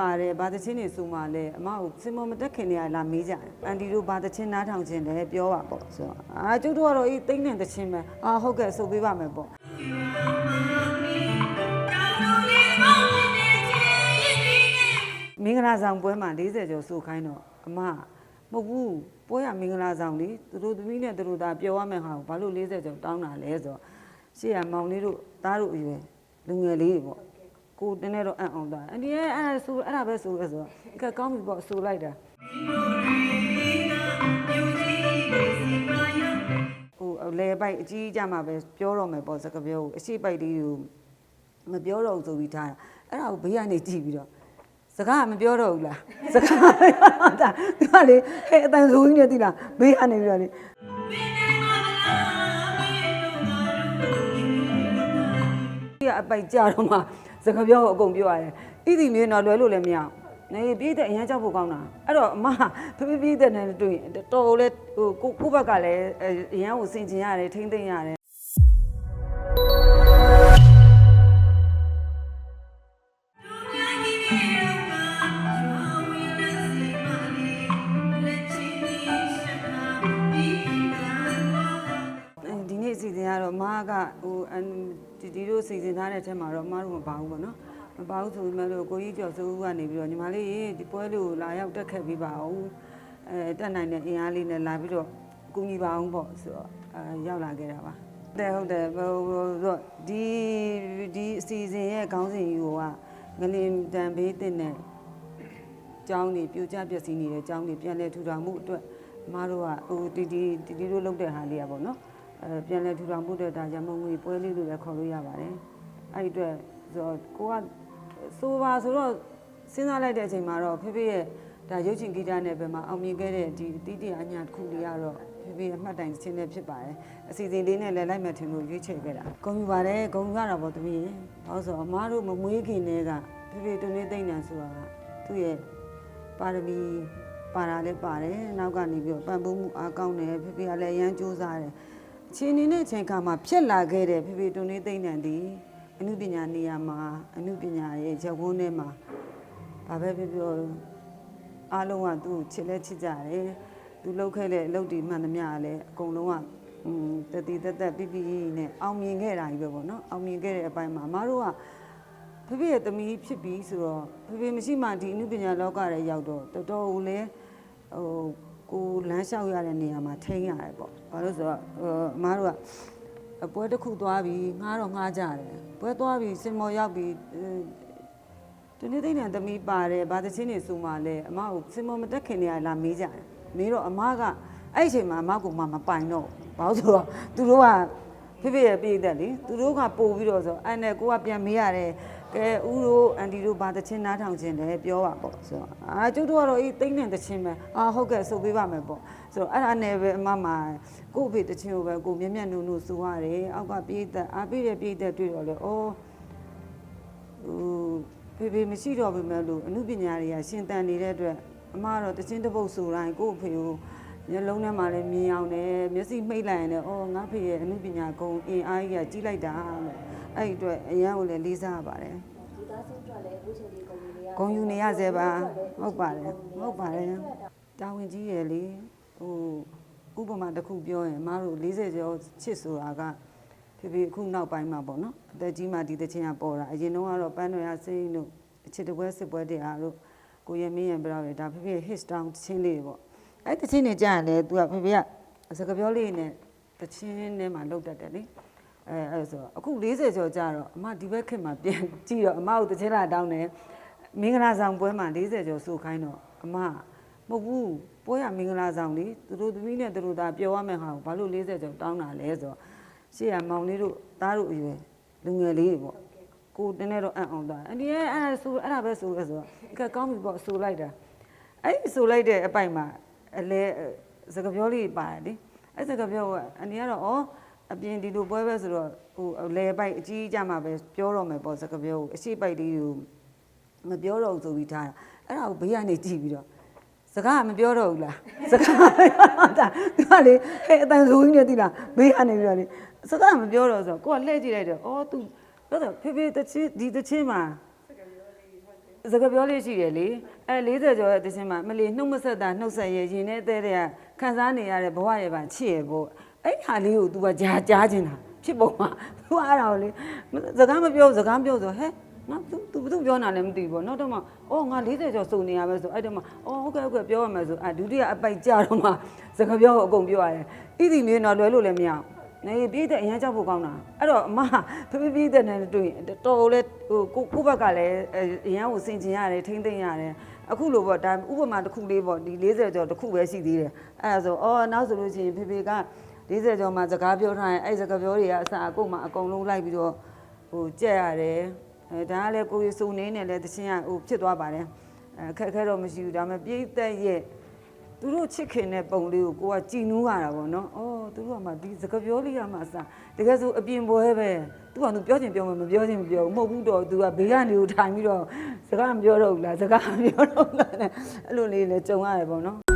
ပါတယ်ဘာသချင်းတွေဆိုမှလဲအမကိုစင်မောမတက်ခင်နေရလာမေးကြတယ်အန်တီတို့ဘာသချင်းနားထောင်ခြင်းလဲပြောပါပေါ့ဆိုတော့အာကျုပ်တို့ကတော့အေးတိတ်နေသချင်းပဲအာဟုတ်ကဲ့ဆိုပေးပါမယ်ပေါ့ မင်္ဂလာဆောင်ပွဲမှာ40ကျော်ဆိုခိုင်းတော့အမမဟုတ်ဘူးပွဲရမင်္ဂလာဆောင်လေသူတို့သမီးနဲ့သူတို့သားပြောရမယ်ဟာကိုဘာလို့40ကျော်တောင်းတာလဲဆိုတော့ရှေ့ကမောင်လေးတို့သားတို့အရွယ်လူငယ်လေးတွေပေါ့ ကိုတင်းနေတော့အံ့အောင်တာအန်ဒီရဲ့အဲ့ဒါဆိုအဲ့ဒါပဲဆိုလဲဆိုတော့ကဲကောင်းပြီပေါ့ဆိုလိုက်တာဟိုလေပိုက်အကြီးကြမှာပဲပြောတော့မယ်ပေါ့စကားပြောကိုအရှိပိုက်လေးကိုမပြောတော့ဘူးဆိုပြီးထားတာအဲ့ဒါကိုဘေးကနေကြည့်ပြီးတော့စကားကမပြောတော့ဘူးလားစကားဒါသူကလေဟဲ့အတန်ဆိုကြီးနေသိလားဘေးကနေပြီးတော့လေဒီကအပိုက်ကြတော့မှ စကားပြောကိုအကုန်ပြောရတယ်ဣတိမြေတော့လွယ်လို့လည်းမရအောင်နေပြည့်တဲ့အရန်ကြောက်ဖို့ကောင်းတာအဲ့တော့အမဖဖေးပြည့်တဲ့နဲ့တွေ့ရင်တော်တော်လဲဟိုကိုကိုဘက်ကလည်းအရန်ကိုစင်ကျင်ရတယ်ထိမ့်သိမ့်ရတယ် ကတော့မားကဟိုအန်ဒီဒီတို့စီစဉ်ထားတဲ့အချက်မှာတော့မားတို့မပါဘူးပေါ့နော်မပါဘူးဆိုပေမဲ့လို့ကိုကြီးကျော်စိုးဦးကနေပြီးတော့ညီမလေးရေဒီပွဲလေးကိုလာရောက်တက်ခဲ့ပြီးပါအောင်အဲတက်နိုင်တဲ့အင်အားလေးနဲ့လာပြီးတော့ကူညီပါအောင်ပေါ့ဆိုတော့အဲရောက်လာခဲ့တာပါတဲ့ဟုတ်တယ်ဟိုဟိုဆိုတော့ဒီဒီအစီအစဉ်ရဲ့ခေါင်းစဉ်ယူကငလင်တန်ဘေးတင်တဲ့ကျောင်းတွေပြိုကျပျက်စီးနေတဲ့ကျောင်းတွေပြန်လည်ထူထောင်မှုအတွက်အမားတို့ကဟိုတီတီတီတီတို့လုပ်တဲ့ဟာလေးอ่ะပေါ့နော် အဲပြန်လည်ထူထောင်မှုအတွက်ဒါရမုံငွေပွဲလေးလို့လည်းခေါ်လို့ရပါတယ်အဲ့ဒီအတွက်ဆိုတော့ကိုကဆိုပါဆိုတော့စဉ်းစားလိုက်တဲ့အချိန်မှာတော့ဖေဖေရဲ့ဒါရုပ်ရှင်ဂီတနဲ့ပဲမှာအောင်မြင်ခဲ့တဲ့ဒီအတီးတရားအညာတစ်ခုလေးကတော့ဖေဖေရဲ့အမှတ်တိုင်တစ်ချင်းနဲ့ဖြစ်ပါတယ်အစီအစဉ်လေးနဲ့လည်းလိုက်မှထင်လို့ရွေးချယ်ခဲ့တာဂုဏ်ယူပါတယ်ဂုဏ်ယူရတာပေါ့တမီးဘာလို့ဆိုတော့အမားတို့မမွေးခင်တည်းကဖေဖေတူနေသိမ့်နေဆိုတာကသူ့ရဲ့ပါရမီပါတာလည်းပါတယ်နောက်ကနေပြီးတော့ပံ့ပိုးမှုအားကောင်းတယ်ဖေဖေကလည်းအရန်ကြိုးစားတယ်အ ချိန်နေတဲ့အချိန်ခါမှာဖြစ်လာခဲ့တဲ့ဖေဖေတွန်လေးသိမ့်နံသည်အမှုပညာနေရာမှာအမှုပညာရဲ့ဇဝန်းထဲမှာဘာပဲပြောပြောအားလုံးကသူ့ကိုချစ်လဲချစ်ကြတယ်သူလှုပ်ခဲ့တဲ့အလုပ်တွေမှန်သမျှကလည်းအကုန်လုံးကอืมတတိတသက်ပြပြနဲ့အောင်မြင်ခဲ့တာကြီးပဲပေါ့နော်အောင်မြင်ခဲ့တဲ့အပိုင်းမှာအမားတို့ကဖေဖေရဲ့သမီးဖြစ်ပြီးဆိုတော့ဖေဖေမရှိမှဒီအမှုပညာလောကရဲ့ရောက်တော့တော်တော်ကိုလည်းဟို ကိုလမ်းလျှောက်ရတဲ့နေရာမှာထိန်းရတယ်ပေါ့ဘာလို့ဆိုတော့ဟိုအမားတို့ကအပွဲတစ်ခုသွားပြီးငှားတော့ငှားကြတယ်ပွဲသွားပြီးစင်မော်ရောက်ပြီးဒီနေ့သိတဲ့သမီးပါတယ်ဘာသချင်းတွေဆိုမှလဲအမကိုစင်မော်မတက်ခင်နေရလာမေးကြတယ်မေးတော့အမကအဲ့ဒီအချိန်မှာအမကမှမပိုင်တော့ဘူးဘာလို့ဆိုတော့သူတို့ကဖေဖေရဲ့ပြည်သက်လေသူတို့ကပို့ပြီးတော့ဆိုအဲ့နဲ့ကိုကပြန်မေးရတယ် ကဲဦးတို့အန်တီတို့ဘာသချင်းနားထောင်ခြင်းလဲပြောပါပေါ့ဆိုတော့အာကျုပ်တို့ကတော့အေးတိတ်နေသချင်းပဲအာဟုတ်ကဲ့ဆိုပေးပါမယ်ပေါ့ဆိုတော့အဲ့ဒါနဲ့ပဲအမမကို့အဖေသချင်းကိုပဲကိုမြက်မြက်နုံနုံဆိုရတယ်အောက်ကပြည်သက်အားပေးတဲ့ပြည်သက်တွေ့တော့လေဩဟိုဖေဖေမရှိတော့ပြီမဲ့လို့အမှုပညာတွေကရှင်တန်နေတဲ့အတွက်အမကတော့တချင်းတစ်ပုတ်ဆိုတိုင်းကို့အဖေကို မျက်လုံးထဲမှာလည်းမြင်အောင်တယ်မျက်စိမှိတ်လိုက်ရင်လည်းအော်ငါဖေရဲ့အမှုပညာကုံအင်အားကြီးကကြီးလိုက်တာလို့အဲ့ဒီအတွက်အရန်ကိုလည်းလေးစားရပါတယ်ဒီသားစုအတွက်လည်းအခုချိန်ဒီကုန်နေရဂုံယူနေရစေပါဟုတ်ပါတယ်ဟုတ်ပါတယ်တာဝန်ကြီးရယ်လေဟိုဥပမာတစ်ခုပြောရင်အမားတို့40ကျော်ချစ်ဆိုတာကဖေဖေအခုနောက်ပိုင်းမှာပေါ့နော်အသက်ကြီးမှဒီတချင်းကပေါ်တာအရင်တော့ကတော့ပန်းတော်ရစိမ့်တို့အချစ်တပွဲစစ်ပွဲတဲ့အားတို့ကိုရမင်းရံပြတော့လေဒါဖေဖေ hit down တချင်းလေးတွေပေါ့ အဲ့တချင်းတွေကြာရင်လေ तू ကဖေဖေကစကားပြောလေးနဲ့တချင်းထဲမှာလုတ်တတ်တယ်လေအဲအဲ့ဆိုတော့အခု40ကျော်ကြာတော့အမဒီဘက်ခင်မှာပြန်ကြည့်တော့အမကိုတစ်ချင်းလာတောင်းတယ်မင်္ဂလာဆောင်ပွဲမှာ40ကျော်ဆိုခိုင်းတော့အမမဟုတ်ဘူးပွဲရမင်္ဂလာဆောင်လေသူတို့သမီးနဲ့သူတို့သားပြောရမယ်ဟာကိုဘာလို့40ကျော်တောင်းတာလဲဆိုတော့ရှေ့ကမောင်လေးတို့သားတို့အရွယ်လူငယ်လေးတွေပေါ့ကိုတင်းနေတော့အံ့အောင်တာအန်ဒီရဲ့အဲ့ဒါဆိုအဲ့ဒါပဲဆိုလဲဆိုတော့ကဲကောင်းပြီပေါ့ဆိုလိုက်တာအဲ့ဒီဆိုလိုက်တဲ့အပိုက်မှာ အလဲစကားပြောလေးပါတယ်လေအဲ့စကားပြောကအန်ဒီကတော့ဩအပြင်ဒီလိုပွဲပဲဆိုတော့ဟိုလေပိုက်အကြီးကြမှာပဲပြောတော့မယ်ပေါ့စကားပြောကိုအရှိပိုက်လေးကိုမပြောတော့ဘူးဆိုပြီးထားတာအဲ့ဒါကိုဘေးကနေကြည့်ပြီးတော့စကားကမပြောတော့ဘူးလားစကားဒါသူကလေဟဲ့အတန်ဆိုကြီးနေတိလားဘေးကနေပြီးတော့လေစကားမပြောတော့ဆိုတော့ကိုကလှည့်ကြည့်လိုက်တော့အော် तू တော့ဖေဖေတချင်းဒီတချင်းမှာဟ စကားပြောလေးရှိတယ်လေအဲ40ကျော်ရဲ့တခြင်းမှာမလီနှုတ်မဆက်တာနှုတ်ဆက်ရဲ့ရင်ထဲတဲ့တဲ့ကခံစားနေရတဲ့ဘဝရဲ့ပါချစ်ရဲ့ပေါ့အဲ့ဟာလေးကို तू ကကြားကြားချင်တာဖြစ်ပုံမှာ तू အားတာကိုလေစကားမပြောစကားပြောဆိုဟဲ့ငါ तू तू ဘာလို့ပြောနာလဲမသိဘူးပေါ့နောက်တော့မှအော်ငါ40ကျော်စုံနေရပဲဆိုအဲ့တော့မှအော်ဟုတ်ကဲ့ဟုတ်ကဲ့ပြောရမယ်ဆိုအဒုတိယအပိုက်ကြတော့မှစကားပြောကိုအကုန်ပြောရတယ်ဣတိမျိုးတော့လွယ်လို့လည်းမရဘူး နေပြေးတဲ့အရန်ကြောက်ဖို့ကောင်းတာအဲ့တော့အမဖေဖေပြေးတဲ့နဲ့တွေ့ရင်တော်တော်လဲဟိုကိုကိုဘက်ကလည်းအရန်ကိုစင်ကျင်ရတယ်ထိမ့်သိမ့်ရတယ်အခုလိုပေါ့ဒါဥပမာတစ်ခုလေးပေါ့ဒီ40ကျော်တစ်ခုပဲရှိသေးတယ်အဲ့ဒါဆိုအော်နောက်ဆိုလို့ရှိရင်ဖေဖေက40ကျော်မှစကားပြောထားရင်အဲ့စကားပြောတွေကအစအကုန်မှအကုန်လုံးလိုက်ပြီးတော့ဟိုကြက်ရတယ်အဲဒါကလည်းကိုရီစုံနေနဲ့လည်းတခြင်းကဟိုဖြစ်သွားပါတယ်အဲခက်ခဲတော့မရှိဘူးဒါပေမဲ့ပြိသက်ရဲ့ သူတို့ချစ်ခင်တဲ့ပုံလေးကိုကိုကကြည်နူးရတာပေါ့နော်။အော်သူတို့ကမှဒီစကားပြောလေးရမှအစားတကယ်ဆိုအပြင်ပွဲပဲ။သူကသူပြောချင်ပြောမှမပြောချင်မပြောဘူး။မဟုတ်ဘူးတော့သူကဘေးကနေကိုထိုင်ပြီးတော့စကားမပြောတော့ဘူးလား။စကားမပြောတော့ဘူးလား။အဲ့လိုလေးလည်းကြုံရတယ်ပေါ့နော်။